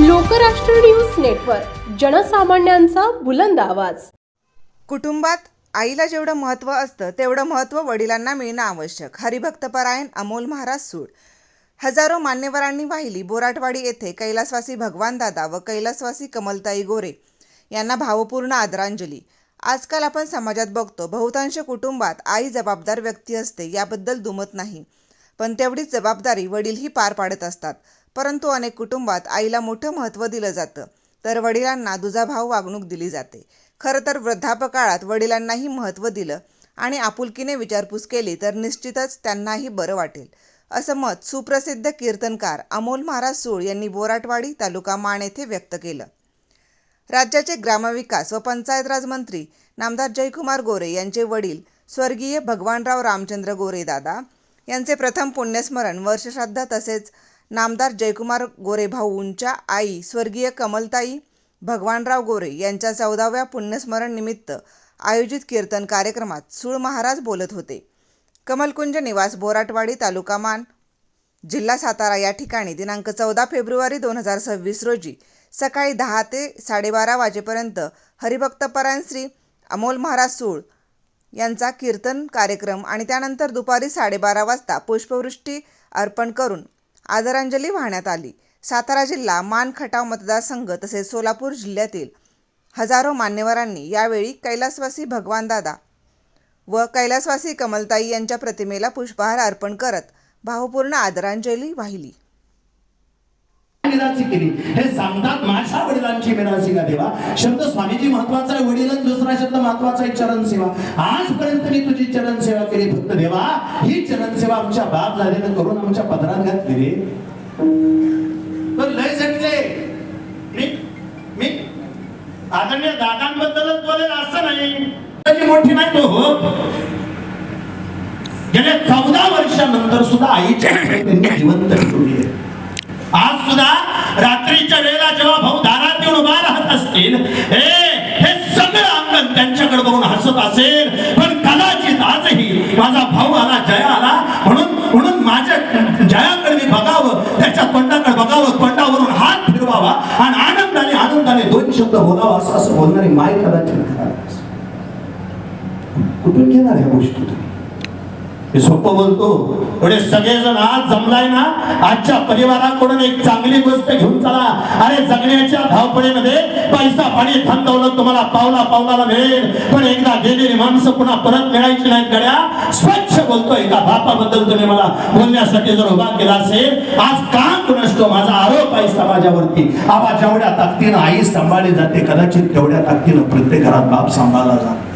Lokrashtra news network जनसामान्यांचा बुलंद आवाज. कुटुंबात आईला जेवढं महत्त्व असतं तेवढं महत्त्व वडिलांना मिळणं आवश्यक. हरिभक्तपरायण अमोल महाराज सूड हजारो मान्यवरांनी वाहिली बोराटवाडी येथे कैलासवासी भगवान दादा व कैलासवासी कमलताई गोरे यांना भावपूर्ण आदरांजली. आजकाल आपण समाजात बघतो बहुतांश कुटुंबात आई जबाबदार व्यक्ती असते याबद्दल दुमत नाही. पण तेवढीच जबाबदारी वडीलही पार पाडत असतात. परंतु अनेक कुटुंबात आईला मोठं महत्त्व दिलं जातं. तर वडिलांना दुजाभाव वागणूक दिली जाते. खरं तर वृद्धापकाळात वडिलांनाही महत्त्व दिलं आणि आपुलकीने विचारपूस केली तर निश्चितच त्यांनाही बरं वाटेल. असं मत सुप्रसिद्ध कीर्तनकार अमोल महाराज सूळ यांनी बोराटवाडी तालुका माण येथे व्यक्त केलं. राज्याचे ग्रामविकास व पंचायत राज मंत्री नामदार जयकुमार गोरे यांचे वडील स्वर्गीय भगवानराव रामचंद्र गोरे दादा यांचे प्रथम पुण्यस्मरण वर्षश्राद्ध तसेच नामदार जयकुमार गोरे भाऊंच्या आई स्वर्गीय कमलताई भगवानराव गोरे यांच्या चौदाव्या पुण्यस्मरण निमित्त आयोजित कीर्तन कार्यक्रमात सूळ महाराज बोलत होते. कमलकुंज निवास बोराटवाडी तालुका मान जिल्हा सातारा या ठिकाणी दिनांक चौदा फेब्रुवारी दोन हजार सव्वीस रोजी सकाळी दहा ते साडेबारा वाजेपर्यंत हरिभक्तपरायण श्री अमोल महाराज सूळ यांचा कीर्तन कार्यक्रम आणि त्यानंतर दुपारी साडेबारा वाजता पुष्पवृष्टी अर्पण करून आदरांजली वाहण्यात आली. सातारा जिल्हा मान खटाव मतदारसंघ तसेच सोलापूर जिल्ह्यातील हजारो मान्यवरांनी यावेळी कैलासवासी भगवानदादा व कैलासवासी कमलताई यांच्या प्रतिमेला पुष्पहार अर्पण करत भावपूर्ण आदरांजली वाहिली. मिराची केली. हे सांगतात माझ्या वडिलांची मिराची का देवा. शब्द स्वामीजी महत्त्वाचा आहे वडील दुसरा शब्द महत्त्वाचा आहे चरण सेवा. आजपर्यंत मी तुझी चरण सेवा केली फक्त देवा. ही चरण सेवा आमच्या बाप झालेलं करून आमच्या पदरात घातली रे पण लय झटले मी मी आदरणीय दादांबद्दलच बोलेल असं नाही. मोठी नाही तो हो गेल्या चौदा वर्षानंतर सुद्धा आईच्या त्यांनी जिवंत ठेवली आहे आज सुद्धा रात्रीच्या वेळेला जेव्हा भाऊ दारात येऊन उभा राहत असतील हे हे सगळं अंगण त्यांच्याकडे बघून हसत असेल. पण कदाचित आजही माझा भाऊ आला जया आला म्हणून म्हणून माझ्या जयाकडे मी बघावं त्याच्या तोंडाकडे बघावं तोंडावरून हात फिरवावा आणि आनंदाने आनंदाने दोन शब्द बोलावा असं असं बोलणारी माय कदाचित कुठून घेणार ह्या गोष्टी मी सोपं बोलतो. म्हणजे सगळेजण आज जमलाय ना आजच्या परिवाराकडून एक चांगली गोष्ट घेऊन चला. अरे जगण्याच्या धावपळीमध्ये पैसा पाणी धन दौलत तुम्हाला पावला पावलाला मिळेल. पण एकदा गेलेली माणसं पुन्हा परत मिळायची नाहीत गड्या. स्वच्छ बोलतोय एका बापाबद्दल तुम्ही मला बोलण्यासाठी जर उभा केला असेल आज काम नसतो माझा आरोप आहे समाजावरती. आबा जेवढ्या ताकदीनं आई सांभाळली जाते कदाचित तेवढ्या ताकदीनं प्रत्येक घरात बाप सांभाळला जातो.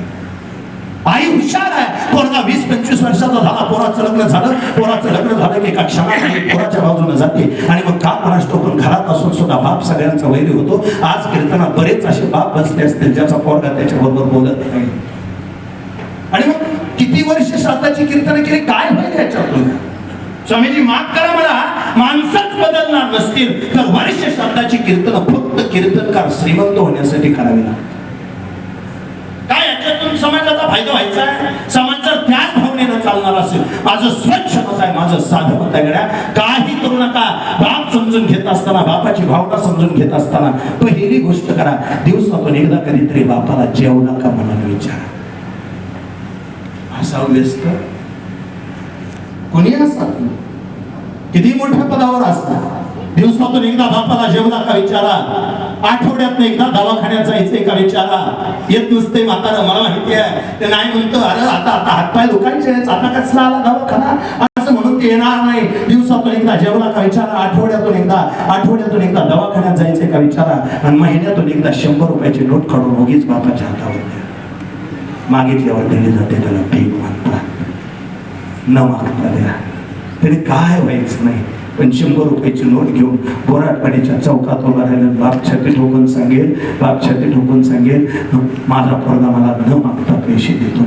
आई हुशार आहे. पोरगा वीस पंचवीस वर्षाचा झाला. पोराचं लग्न झालं. पोराचं लग्न झालं की एका क्षणात पोराच्या बाजूने जाते. आणि मग का महाराष्ट्र पण घरात असून सुद्धा बाप सगळ्यांचा वैरी होतो. आज कीर्तनात बरेच असे बाप बसले असतील ज्याचा पोरगा त्याच्याबरोबर बोलत नाही. आणि मग किती वर्ष श्राद्धाची कीर्तन केली? काय होईल याच्यातून? स्वामीजी माफ करा मला. माणसंच बदलणार नसतील. तर वर्ष श्राद्धाची कीर्तन फक्त कीर्तनकार श्रीमंत होण्यासाठी करावी लागतात काय समाजाचा फायदा व्हायचा आहे. समाज जर त्याच भावनेनं चालणार असेल. माझं स्वच्छ मत आहे माझं साधं मत आहे गड्या. काही करू नका. बाप समजून घेत असताना बापाची भावना समजून घेत असताना पहिली गोष्ट करा. दिवसातून एकदा कधीतरी बापाला जेवला का म्हणून विचारा. असा व्यस्त? कोणी असतात? किती मोठ्या पदावर असतात? दिवसातून एकदा बापाला जेवला का विचारा. आठवड्यात एकदा दवाखान्यात जायचंय का विचारा. येत नुसते म्हातारा मला माहिती आहे. ते नाही म्हणतो अरे आता आता हातपाय लोकांचे आता कसला आला दवाखाना? असं म्हणून ते येणार नाही. दिवसातून एकदा जेवला का विचारा. आठवड्यातून एकदा आठवड्यातून एकदा दवाखान्यात जायचंय का विचारा. आणि महिन्यातून एकदा शंभर रुपयाची नोट काढून उगीच बापाच्या हातावर द्या. मागितल्यावर दिली जाते त्याला भीक म्हणतात न मागता द्या. तरी काय व्हायचं नाही? पण शंभर रुपयाची नोट घेऊन बोराटपाडीच्या चौकात उभा राहिला बाप छाती ठोकून सांगेल बाप छाती ठोकून सांगेल माझा पोरगा मला न मागता पैसे देतो.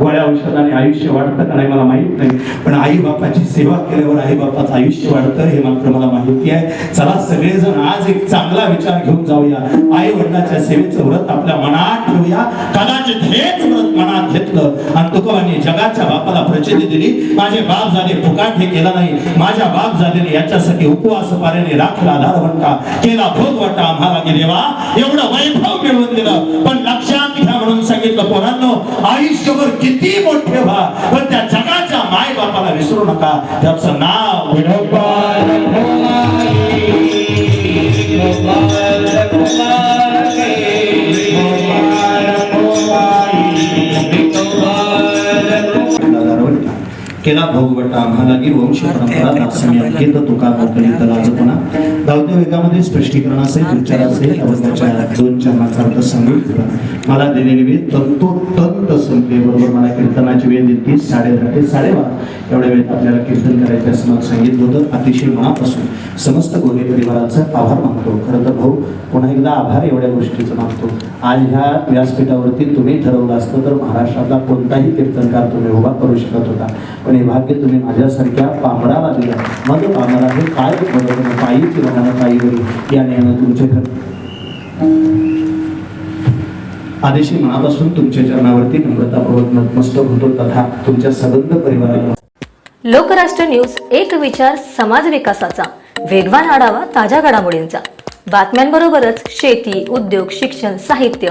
गोळ्या औषधाने आयुष्य वाढतं का नाही मला माहीत नाही. पण आई बापाची सेवा केल्यावर आई बापाचं आयुष्य वाढतं हे मात्र मला माहिती आहे. चला सगळेजण आज एक चांगला विचार घेऊन जाऊया. आई वडिलाच्या सेवेचं व्रत आपल्या मनात ठेवूया. कदाचित हेच व्रत मनात घेतलं. आणि तुकोबांनी जगाच्या बापाला प्रचिती दिली. माझे बाप झाले फुकाट हे केला नाही. माझ्या बाप झालेले याच्यासाठी उपवास पाऱ्याने राखला आधार धारवंटा केला भोग वाटा आम्हाला की देवा एवढं वैभव मिळवून दिलं. पण लक्षात घ्या म्हणून सांगितलं पोरांनो आयुष्यभर किती मोठे व्हा. पण त्या जगाच्या माय बापाला विसरू नका. त्याचं नाव केला. भोगवटा आम्हाला की वंश परंपरा दासमी अंकित तुका मोकळीत लाजपणा धावत्या वेगामध्ये स्पष्टीकरण असेल उच्चार असेल अवस्थाच्या दोन चरणाचा अर्थ सांगू मला दिलेली वेळ तंतोतंत संपले. बरोबर मला कीर्तनाची वेळ दिली. साडे दहा ते साडेबारा एवढ्या वेळेत आपल्याला कीर्तन करायचं असं मला सांगितलं होतं. अतिशय मनापासून समस्त गोरे परिवाराचा आभार मानतो. खरं तर भाऊ पुन्हा एकदा आभार एवढ्या गोष्टीचं मानतो. आज ह्या व्यासपीठावरती तुम्ही ठरवलं असतं तर महाराष्ट्रातला कोणताही कीर्तनकार तुम्ही उभा करू शकत होता. पण हे भाग्य तुम्ही माझ्यासारख्या पामराला दिलं. मग पामरा हे काय बरोबर पायीची पायी पायीवरी या नेहमी तुमच्याकडे आदेशी मनापासून तुमच्या चरणावरती नम्रतापूर्वक नतमस्तक होतो. तथा तुमच्या सबंध परिवाराला लोकराष्ट्र न्यूज एक विचार समाज विकासाचा. वेगवान आढावा ताज्या घडामोडींचा. बातम्यांबरोबरच शेती उद्योग शिक्षण साहित्य